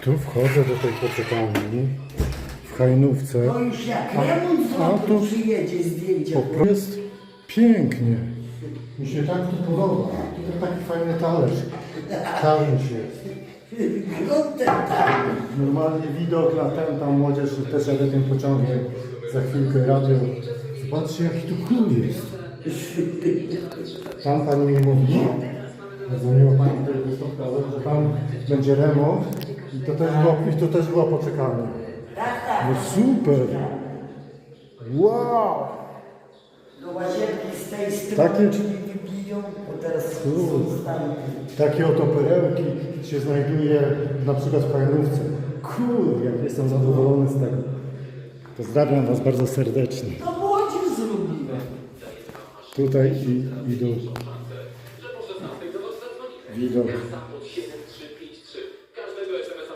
Tu wchodzę do tej poczekalni w Hajnówce. No już jak remont a tu- przyjedzie zdjęcie. Jest pięknie. Mi się tak tu podoba. Tutaj taki fajny talerz. Talerz jest. Tak. Normalnie widok na ten, tam młodzież też jadę tym pociągiem. Za chwilkę radio. Zobaczcie jaki tu król jest. Tam pani mi mówi, zadzwoniła pani wystąpiła, że tam będzie remont i to też było, i to też była poczekalnia. Tak, tak. No super! Wow! Do łazienki z tej strony, Takie- czyli wybiją, bo teraz Kurde. zostaną. Takie oto perełki się znajduje na przykład w Hajnówce. Kurde, jak jestem zadowolony z tego. Pozdrawiam Was bardzo serdecznie. To młodzież zrobimy. Tutaj i widok. Widok de